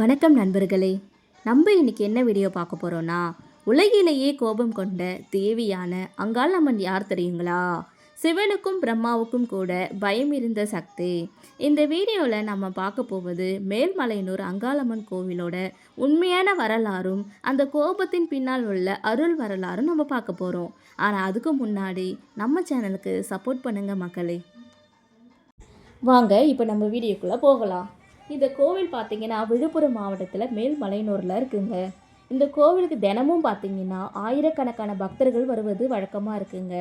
வணக்கம் நண்பர்களே நம்ம இன்றைக்கி என்ன வீடியோ பார்க்க போகிறோன்னா உலகிலேயே கோபம் கொண்ட தேவியான அங்காளம்மன் யார் தெரியுங்களா? சிவனுக்கும் பிரம்மாவுக்கும் கூட பயம் இருந்த சக்தி. இந்த வீடியோவில் நம்ம பார்க்க போவது மேல்மலையனூர் அங்காளம்மன் கோவிலோட உண்மையான வரலாறும் அந்த கோபத்தின் பின்னால் உள்ள அருள் வரலாறும் நம்ம பார்க்க போகிறோம் ஆனால் அதுக்கு முன்னாடி நம்ம சேனலுக்கு சப்போர்ட் பண்ணுங்கள் மக்களே. வாங்க இப்போ நம்ம வீடியோக்குள்ளே போகலாம். இந்த கோவில் பார்த்தீங்கன்னா விழுப்புரம் மாவட்டத்தில் மேல்மலையனூரில் இருக்குங்க. இந்த கோவிலுக்கு தினமும் பார்த்தீங்கன்னா ஆயிரக்கணக்கான பக்தர்கள் வருவது வழக்கமாக இருக்குங்க.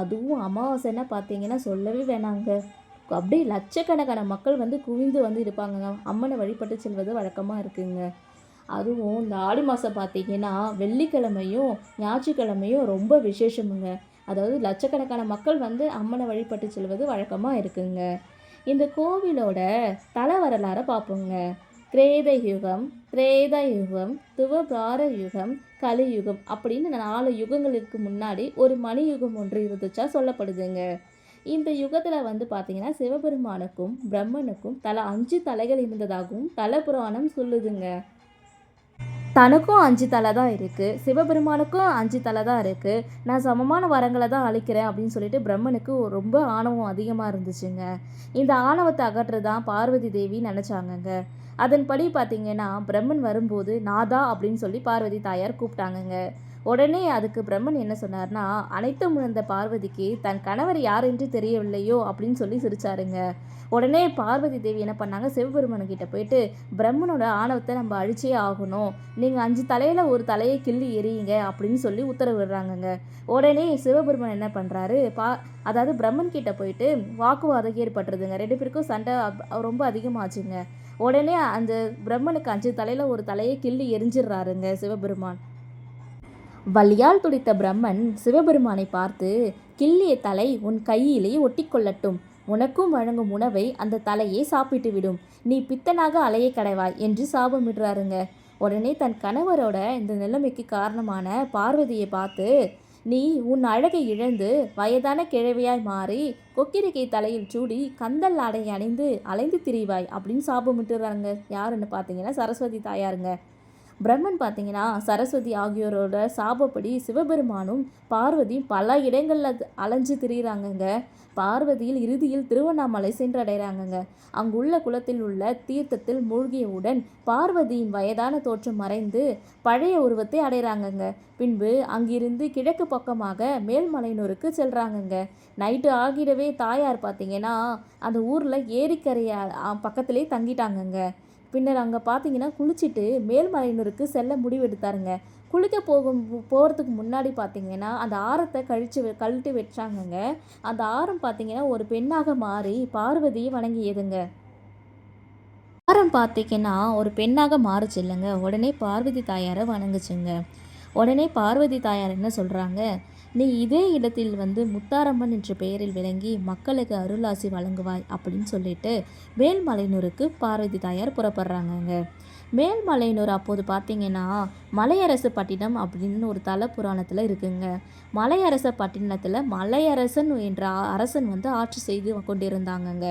அதுவும் அமாவாசைன்னா பார்த்தீங்கன்னா சொல்லவே வேணாங்க. அப்படியே லட்சக்கணக்கான மக்கள் வந்து குவிந்து வந்து இருப்பாங்கங்க. அம்மனை வழிபட்டு செல்வது வழக்கமாக இருக்குங்க. அதுவும் இந்த ஆடி மாதம் பார்த்தீங்கன்னா வெள்ளிக்கிழமையும் ஞாயிற்றுக்கிழமையும் ரொம்ப விசேஷமுங்க. அதாவது லட்சக்கணக்கான மக்கள் வந்து அம்மனை வழிபட்டு செல்வது வழக்கமாக இருக்குங்க. இந்த கோவிலோட தல வரலாறை பார்ப்போங்க. கிரேத யுகம் திரேத யுகம் துவபார யுகம் கலியுகம் அப்படின்னு நாலு யுகங்களுக்கு முன்னாடி ஒரு மணி யுகம் ஒன்று இருந்துச்சா சொல்லப்படுதுங்க. இந்த யுகத்தில் வந்து பார்த்தீங்கன்னா சிவபெருமானுக்கும் பிரம்மனுக்கும் தலை அஞ்சு தலைகள் இருந்ததாகவும் தல புராணம் சொல்லுதுங்க. தனக்கும் அஞ்சு தலை தான் இருக்குது சிவபெருமானுக்கும் அஞ்சு தலை தான் இருக்குது நான் சமமான வரங்களை தான் அழிக்கிறேன் அப்படின்னு சொல்லிட்டு பிரம்மனுக்கு ரொம்ப ஆணவம் அதிகமாக இருந்துச்சுங்க. இந்த ஆணவத்தை அகற்றதான் பார்வதி தேவி நினச்சாங்கங்க. அதன்படி பார்த்தீங்கன்னா பிரம்மன் வரும்போது நாதா அப்படின்னு சொல்லி பார்வதி தாயார் கூப்பிட்டாங்கங்க. உடனே அதுக்கு பிரம்மன் என்ன சொன்னார்னா அனைத்தும் உணர்ந்த பார்வதிக்கு தன் கணவர் யார் என்று தெரியவில்லையோ? அப்படின்னு சொல்லி சிரிச்சாருங்க. உடனே பார்வதி தேவி என்ன பண்ணாங்க சிவபெருமன் கிட்ட போயிட்டு பிரம்மனோட ஆணவத்தை நம்ம அழிச்சே ஆகணும். நீங்கள் அஞ்சு தலையில் ஒரு தலையை கிள்ளி எறியுங்க அப்படின்னு சொல்லி உத்தரவிடுறாங்கங்க. உடனே சிவபெருமன் என்ன பண்ணுறாரு பா அதாவது பிரம்மன் கிட்ட போயிட்டு வாக்குவாதம் ஏற்பட்டுருதுங்க. ரெண்டு பேருக்கும் சண்டை ரொம்ப அதிகமாச்சுங்க. உடனே அந்த பிரம்மனுக்கு அஞ்சு தலையில் ஒரு தலையை கிள்ளி எரிஞ்சிடுறாருங்க சிவபெருமான். வலியால் துடித்த பிரம்மன் சிவபெருமானை பார்த்து கிள்ளிய தலை உன் கையிலே ஒட்டிக்கொள்ளட்டும். உனக்கும் வழங்கும் உணவை அந்த தலையே சாப்பிட்டு விடும். நீ பித்தனாக அலைய கடைவாய் என்று சாபமிடுறாருங்க. உடனே தன் கணவரோட இந்த நிலைமைக்கு காரணமான பார்வதியை பார்த்து நீ உன் அழகை இழந்து வயதான கிழவியாய் மாறி கொக்கிரிக்கை தலையில் சூடி கந்தல் ஆடை அணிந்து அலைந்து திரிவாய் அப்படின்னு சாபமிட்டுறாங்க யாருன்னு பார்த்தீங்கன்னா சரஸ்வதி தாயாருங்க. பிரம்மன் பார்த்தீங்கன்னா சரஸ்வதி ஆகியோரோட சாபப்படி சிவபெருமானும் பார்வதியும் பல இடங்களில் அலைஞ்சு திரியிறாங்கங்க. பார்வதியில் இறுதியில் திருவண்ணாமலை சென்றடைகிறாங்கங்க. அங்குள்ள குளத்தில் உள்ள தீர்த்தத்தில் மூழ்கியவுடன் பார்வதியின் வயதான தோற்றம் மறைந்து பழைய உருவத்தை அடைகிறாங்கங்க. பின்பு அங்கிருந்து கிழக்கு பக்கமாக மேல்மலையனூருக்கு செல்கிறாங்கங்க நைட்டு ஆகிடவே தாயார் பார்த்தீங்கன்னா அந்த ஊரில் ஏரிக்கரையை பக்கத்திலே தங்கிட்டாங்கங்க. பின்னர் அங்கே பார்த்தீங்கன்னா குளிச்சுட்டு மேல்மலையனூருக்கு செல்ல முடிவெடுத்தாருங்க. குளிக்க போகும் போகிறதுக்கு முன்னாடி பார்த்தீங்கன்னா அந்த ஆரத்தை கழிச்சு கழட்டி வச்சாங்கங்க. அந்த ஆரம் பார்த்தீங்கன்னா ஒரு பெண்ணாக மாறி பார்வதியை வணங்கியதுங்க. ஆரம் பார்த்தீங்கன்னா ஒரு பெண்ணாக மாறுச்சு இல்லைங்க உடனே பார்வதி தாயாரை வணங்குச்சுங்க. உடனே பார்வதி தாயார் என்ன சொல்கிறாங்க நீ இதே இடத்தில் வந்து முத்தாரம்மன் என்ற பெயரில் விளங்கி மக்களுக்கு அருளாசி வழங்குவாய் அப்படின்னு சொல்லிட்டு மேல்மலையனூருக்கு பார்வதி தாயார் புறப்படுறாங்கங்க. மேல்மலையனூர் அப்போது பார்த்தீங்கன்னா மலையரசு பட்டினம் அப்படின்னு ஒரு தல புராணத்தில் இருக்குங்க. மலையரச பட்டினத்தில் மலையரசன் என்ற அரசன் வந்து ஆட்சி செய்து கொண்டிருந்தாங்கங்க.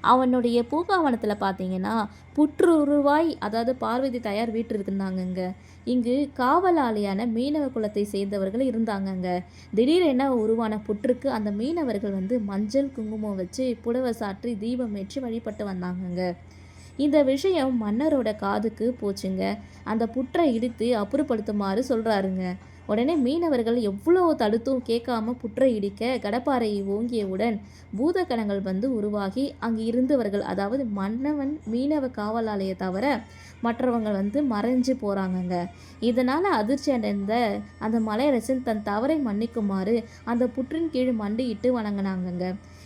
அவனுடைய பூங்காவனத்தில் பார்த்தீங்கன்னா புற்றுருவாய் அதாவது பார்வதி தயார் வீட்டு இருந்தாங்கங்க இங்கு காவலாளியான மீனவ குலத்தை சேர்ந்தவர்கள் இருந்தாங்கங்க. திடீரென உருவான புற்றுக்கு அந்த மீனவர்கள் வந்து மஞ்சள் குங்குமம் வச்சு புடவை சாற்றி தீபம் ஏற்றி வழிபட்டு வந்தாங்கங்க. இந்த விஷயம் மன்னரோட காதுக்கு போச்சுங்க. அந்த புற்றை இடித்து அப்புறப்படுத்துமாறு சொல்கிறாருங்க உடனே மீனவர்கள் எவ்வளோ தடுத்தும் கேட்காம புற்றை இடிக்க கடப்பாறையை ஓங்கியவுடன் பூதகணங்கள் வந்து உருவாகி அங்கு இருந்தவர்கள் அதாவது மன்னவன் மீனவ காவலாலய தவிர மற்றவங்க வந்து மறைஞ்சு போகிறாங்கங்க இதனால் அதிர்ச்சி அடைந்த அந்த மலையரசன் தன் தவறை மன்னிக்குமாறு அந்த புற்றின் கீழ் மண்டியிட்டு வணங்கினாங்கங்க.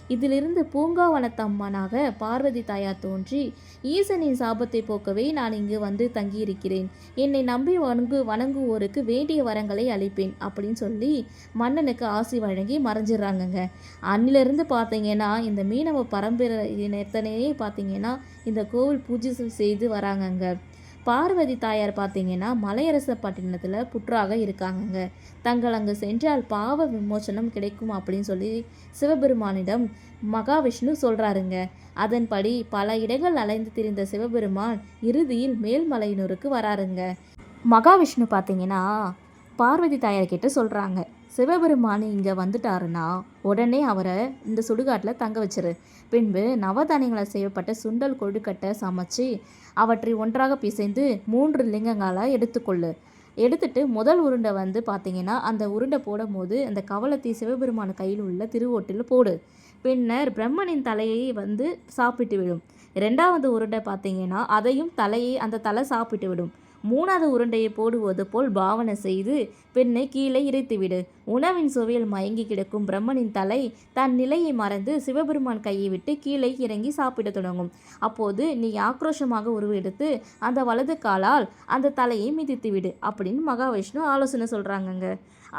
இதிலிருந்து பூங்காவனத்தம்மனாக பார்வதி தாயார் தோன்றி ஈசனின் சாபத்தை போக்கவே நான் இங்கு வந்து தங்கியிருக்கிறேன். என்னை நம்பி வணங்கு வணங்குவோருக்கு வேண்டிய வரங்களை அளிப்பேன் அப்படின்னு சொல்லி மன்னனுக்கு ஆசி வழங்கி மறைஞ்சிடுறாங்கங்க. அன்னிலிருந்து பார்த்தீங்கன்னா இந்த மீனவ பரம்பரை பரம்பரையினத்தனையே பார்த்தீங்கன்னா இந்த கோவில் பூஜை செய்து வராங்கங்க. பார்வதி தாயார் பார்த்தீங்கன்னா மலையரசப்பட்டினத்தில் புற்றாக இருக்காங்கங்க. தங்கள் அங்கு சென்றால் பாவ விமோசனம் கிடைக்கும் அப்படின்னு சொல்லி சிவபெருமானிடம் மகாவிஷ்ணு சொல்கிறாருங்க அதன்படி பல இடங்கள் அலைந்து திரிந்த சிவபெருமான் இறுதியில் மேல்மலையினூருக்கு வராருங்க. மகாவிஷ்ணு பார்த்தீங்கன்னா பார்வதி தாயார்கிட்ட சொல்கிறாங்க சிவபெருமான் இங்கே வந்துட்டாருன்னா உடனே அவரை இந்த சுடுகாட்டில் தங்க வச்சிரு. பின்பு நவதானியங்களை செய்யப்பட்ட சுண்டல் கொழுக்கட்டை சமைச்சு அவற்றை ஒன்றாக பிசைந்து மூன்று லிங்கங்களை எடுத்துக்கொள்ளு. எடுத்துட்டு முதல் உருண்டை வந்து பார்த்தீங்கன்னா அந்த உருண்டை போடும் போது அந்த கவலத்தை சிவபெருமான கையில் உள்ள திருவோட்டில் போடு. பின்னர் பிரம்மனின் தலையை வந்து சாப்பிட்டு விடும். ரெண்டாவது உருண்டை பார்த்தீங்கன்னா அதையும் தலையை அந்த தலை சாப்பிட்டு விடும். மூணாவது உருண்டையை போடுவது போல் பாவனை செய்து பெண்ணை கீழே இறைத்துவிடு. உணவின் சுவையில் மயங்கி கிடக்கும் பிரம்மனின் தலை தன் நிலையை மறந்து சிவபெருமான் கையை விட்டு கீழே இறங்கி சாப்பிட தொடங்கும். அப்போது நீ ஆக்ரோஷமாக உருவெடுத்து அந்த வலது காலால் அந்த தலையை மிதித்து விடு அப்படின்னு மகாவிஷ்ணு ஆலோசனை சொல்கிறாங்கங்க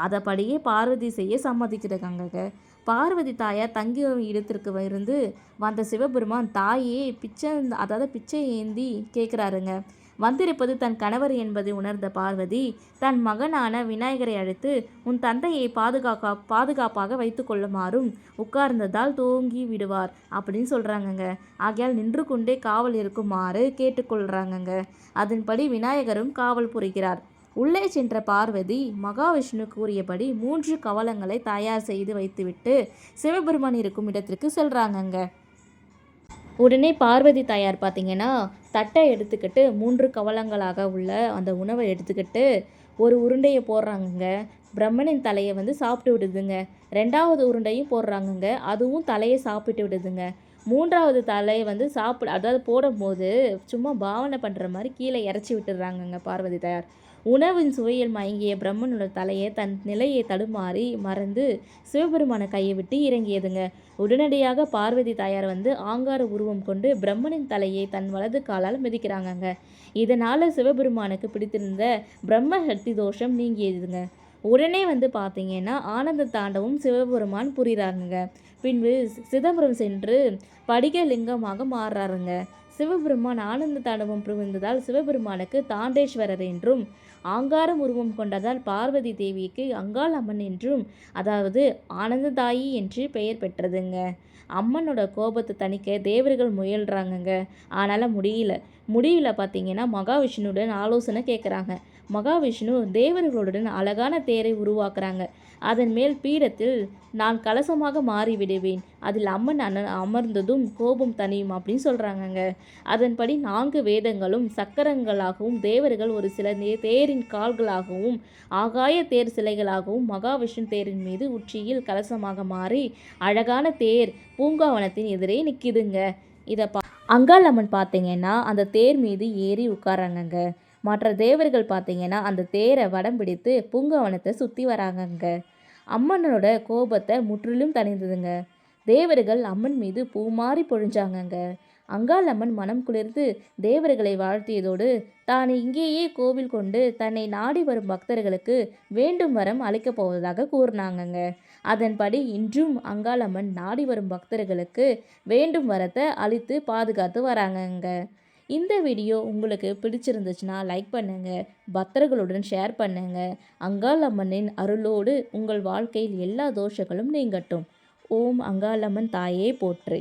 அதைப்படியே பார்வதி செய்ய சம்மதிக்கிறாங்கங்க. பார்வதி தாயார் தங்கி இடத்திற்கு இருந்து வந்த சிவபெருமான் தாயே பிச்சை அதாவது பிச்சை ஏந்தி கேட்குறாருங்க வந்திருப்பது தன் கணவர் என்பதை உணர்ந்த பார்வதி தன் மகனான விநாயகரை அழைத்து உன் தந்தையை பாதுகாக்கா பாதுகாப்பாக வைத்து கொள்ளுமாறும் உட்கார்ந்ததால் தூங்கி விடுவார் அப்படின்னு சொல்கிறாங்கங்க ஆகையால் நின்று கொண்டே காவல் இருக்குமாறு கேட்டுக்கொள்கிறாங்கங்க அதன்படி விநாயகரும் காவல் புரிகிறார். உள்ளே சென்ற பார்வதி மகாவிஷ்ணு கூறியபடி மூன்று கவலங்களை தயார் செய்து வைத்துவிட்டு சிவபெருமான் இருக்கும் இடத்திற்கு செல்றாங்கங்க. உடனே பார்வதி தாயார் பார்த்தீங்கன்னா தட்டை எடுத்துக்கிட்டு மூன்று கவலங்களாக உள்ள அந்த உணவை எடுத்துக்கிட்டு ஒரு உருண்டையை போடுறாங்கங்க. பிரம்மனின் தலையை வந்து சாப்பிட்டு விடுதுங்க. ரெண்டாவது உருண்டையும் போடுறாங்கங்க. அதுவும் தலையை சாப்பிட்டு விடுதுங்க. மூன்றாவது தலையை வந்து சாப்பிட அதாவது போடும்போது சும்மா பாவனை பண்ணுற மாதிரி கீழே இறச்சி விட்டுடுறாங்கங்க பார்வதி தாயார். உணவின் சுவையில் மயங்கிய பிரம்மனோட தலையை தன் நிலையை தடுமாறி மறந்து சிவபெருமான கையை விட்டு இறங்கியதுங்க. உடனடியாக பார்வதி தாயார் வந்து ஆங்கார உருவம் கொண்டு பிரம்மனின் தலையை தன் வலது காலால் மிதிக்கிறாங்கங்க. இதனால் சிவபெருமானுக்கு பிடித்திருந்த பிரம்ம சக்தி தோஷம் நீங்கியதுங்க. உடனே வந்து பார்த்தீங்கன்னா ஆனந்த தாண்டவும் சிவபெருமான் புரிகிறாருங்க பின்பு சிதம்பரம் சென்று படிக லிங்கமாக மாறுறாருங்க. சிவபெருமான் ஆனந்த தாண்டவம் புரிந்ததால் சிவபெருமானுக்கு தாண்டேஸ்வரர் என்றும் ஆங்காரம் உருவம் கொண்டதால் பார்வதி தேவிக்கு அங்காள் அம்மன் என்றும் அதாவது ஆனந்ததாயி என்று பெயர் பெற்றதுங்க. அம்மனோட கோபத்தை தணிக்க தேவர்கள் முயல்றாங்கங்க. ஆனால் முடியல. முடிவில் பார்த்தீங்கன்னா மகாவிஷ்ணுடன் ஆலோசனை கேட்குறாங்க மகாவிஷ்ணு தேவர்களுடன் அழகான தேரை உருவாக்குறாங்க. அதன் மேல் பீடத்தில் நான் கலசமாக மாறிவிடுவேன். அதில் அம்மன் அண்ணன் அமர்ந்ததும் கோபம் தனியும் அப்படின்னு சொல்கிறாங்கங்க அதன்படி நான்கு வேதங்களும் சக்கரங்களாகவும் தேவர்கள் ஒரு சில தேரின் கால்களாகவும் ஆகாய தேர் சிலைகளாகவும் மகாவிஷ்ணு தேரின் மீது உச்சியில் கலசமாக மாறி அழகான தேர் பூங்காவனத்தின் எதிரே நிற்கிதுங்க இதை பா அங்காள் அம்மன் பார்த்தீங்கன்னா அந்த தேர் மீது ஏறி உட்காராங்கங்க மற்ற தேவர்கள் பார்த்தீங்கன்னா அந்த தேரை வடம் பிடித்து பூங்காவனத்தை சுற்றி வராங்கங்க. அம்மனோட கோபத்தை முற்றிலும் தணிந்ததுங்க. தேவர்கள் அம்மன் மீது பூமாறி பொழிஞ்சாங்கங்க. அங்காள் அம்மன் மனம் குளிர்ந்து தேவர்களை வாழ்த்தியதோடு தான் இங்கேயே கோவில் கொண்டு தன்னை நாடி வரும் பக்தர்களுக்கு வேண்டும் வரம் அளிக்கப் போவதாக கூறினாங்கங்க. அதன்படி இன்றும் அங்காளம்மன் நாடி வரும் பக்தர்களுக்கு வேண்டும் வரத்தை அளித்து பாதுகாத்து வராங்கங்க. இந்த வீடியோ உங்களுக்கு பிடிச்சிருந்துச்சுன்னா லைக் பண்ணுங்கள் பக்தர்களுடன் ஷேர் பண்ணுங்கள் அங்காளம்மனின் அருளோடு உங்கள் வாழ்க்கையில் எல்லா தோஷங்களும் நீங்கட்டும். ஓம் அங்காளம்மன் தாயே போற்று.